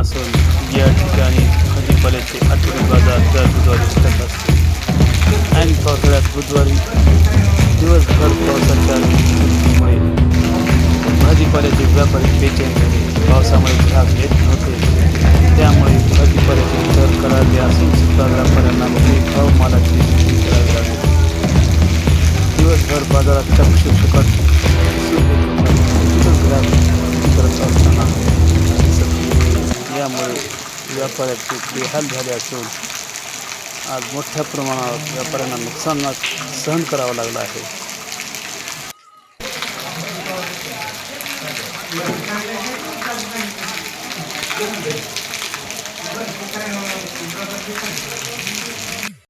असून या ठिकाणी भाजीपाल्याचे आठवडी बाजार दर बुधवारी भरत असते. आणि पावसाळ्यात बुधवारी दिवसभर पावसाच्या मुळे भाजीपाल्याचे व्यापारी बेचैन झाले पावसामुळे भाग येत नव्हते. त्यामुळे भाजीपाल्याचे दर करावे असून सुद्धा व्यापाऱ्यांना मोठे भाव बाजाराच्या शीर्षकात करत असताना यामुळे व्यापाऱ्याचे बेहाल झाले असून आज मोठ्या प्रमाणावर व्यापाऱ्यांना नुकसान सहन करावं लागलं आहे